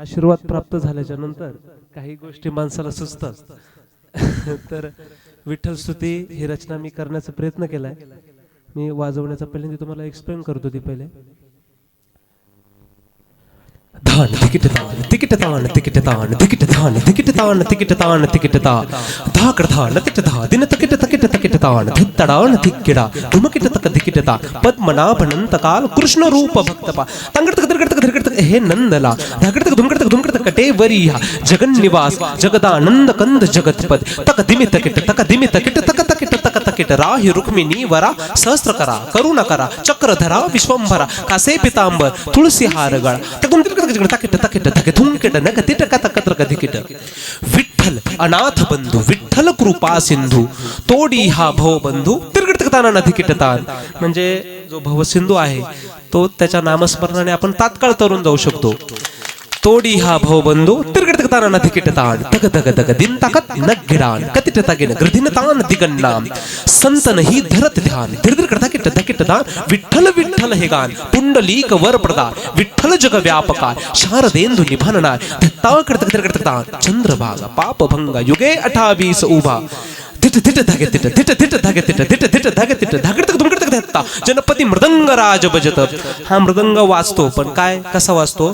आशीर्वाद प्राप्त झाल्याच्यानंतर काही गोष्टी माणसाला सुचतात. तर विठ्ठल स्तुती ही रचना मी करण्याचा प्रयत्न केलाय. मी वाजवण्याचा पहिल्यांदा तुम्हाला एक्सप्लेन करतो ती पहिले. धान तिकीट ताण तिकीट ताण तिकीट ताण तिकीट धान तिकीट ताण तिकीट ताण तिकीट ता धाकड धान तिकीट धा. दिन तकिट तकिट तकिट ताण धित्तडाण तिकिडा धुमकिट तक तिकीट ता पद्मनाभ अनंत काल कृष्ण रूप भक्तपा. तंग तक तिरगड हे नंदला धाकड धुमकडतक धुमकडतक कटे वरिया जगन निवास जगदानंद कंद जगतपद तक दिमि तकिट तक दिमि तकिट तक तकिट तक तकिट राही रुक्मिणी वरा सहस्त्र करा करुणा करा चक्रधरा विश्वंभरा कासे पितांबर तुळसी हार गळा तकुन तिरगड तक तकिट तकिट तक धुमकिट नक तिटक तक तक धिकिट विठ्ठल अनाथ बंधू विठ्ठल कृपा सिंधू तोडी हा भव बंधू तिरगड तक ताना नधिकिट तान म्हणजे जो भवसिंधू आहे तो त्याच्या नामस्मरणाने आपण तात्काळ तरुण जाऊ शकतो. तोडी हा भव बंधू तिरगड तक ताना नधिकिट तान तग तग तग दिन ताकत नगिडान कतिट तगिन गृधिन तान दिगन्नाम संतन ही धरत ध्यान धिरधिर करता किट तकिट दान विठ्ठल विठ्ठल हे गान पुंडलीक वर प्रदान विठ्ठल जग व्यापका शारदेंदु निभानना दत्ताकड तक तिरगड तक तान चंद्रभागा पापभंग युगे अठावीस उभा. तिट तिट धागे तिट तिट तिट धागे तिट तिट तिट धागे तिट धागड तक दुमकड तक धत्ता जनपती मृदंग राज बजत हा मृदंग वाजतो पण काय कसा वाजतो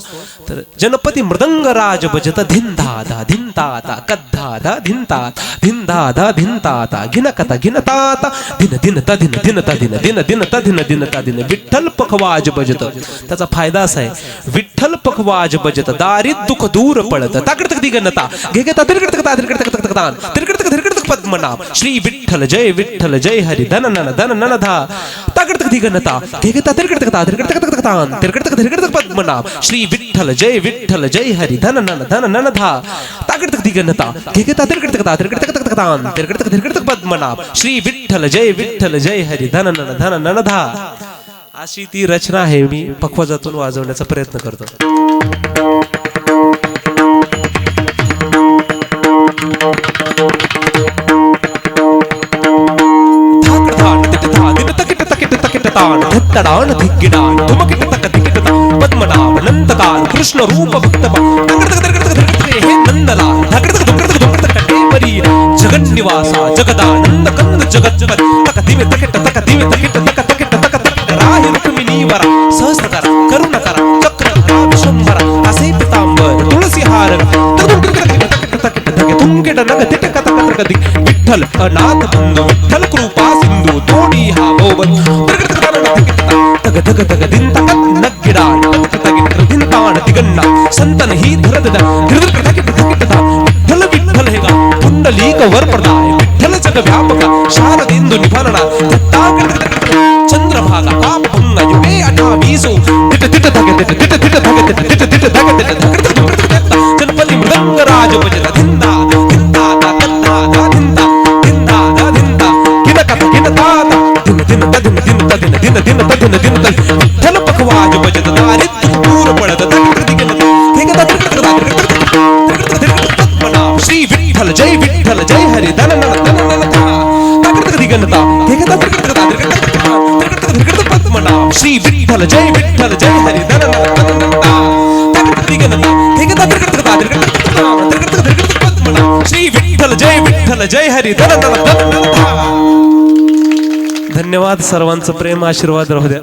तर जनपती मृदंग राज बजत धिंधा धा धिंता ता कद्धा धा धिंता धिंधा धा धिंता ता घिन कथा घिन ता दिन दिन ता धिन दिन ता दिन दिन दिन ता दिन दिन ता दिन विठ्ठल पखवाज बजत त्याचा फायदा असा आहे विठ्ठल पखवाज बजत दारिद दुःख दूर पळत ताकड तक दिगनता घे घेता तिरकड तक ता तिरकड तक तक तान तिरकड तक पद्मनाभ। श्री विठ्ठल जय विठ्ठल जय हरि। धन नन धन नन धा। ताकड तक दिगनता घे घेता तिरकड तक तिरकड तक तक तान तिरकड तक तिरकड तक पद्मनाभ। श्री विठ्ठल जय विठ्ठल जय हरि। धन नन धन नन धा। ताकड तक दिगनता घे घेता तिरकड तक तिरकड तक तक तान तिरकड तक तिरकड तक पद्मनाभ। श्री विठ्ठल जय विठ्ठल जय हरि। धन नन धन नन धा। अशी ती रचना आहे मी पखवाजातून वाजवण्याचा प्रयत्न करतो. ताण धत्तडाण धिग्गिडाण धुमकिट तक धिकिट ता पद्मनाभ नंदकाल कृष्ण रूप भक्त तगड तक तगड तक तगड तक हे नंदला धाकड तक धुमकड तक धुमकड तक कटेवरी जगन निवासा जगदानंद कंद जगज्जगत तक दिवे तकिट तक दिवे तकिट तक तकिट तक तकिट राही रुक्मिणी वरा सहस्त्र करा करुण करा चक्र विश्वंभरा असे पितांबर तुळसी हार तुमकेट नग तिटक तक तक दिक विठ्ठल अनाथ बंधू विठ्ठल कृपा सिंधू तोडी हा भोवन तग तग तग दिन तक नगिडा ता दिन दिन दिन ता दिन दिन ता विठ्ठल पखवाज बजत दारी दूर पडत धगड दिगल हे गदा धगड धगड धगड पद्मनाभ श्री विठ्ठल जय विठ्ठल जय हरी धन धन्यवाद सर्वांचं प्रेम आशीर्वाद राहू द्या.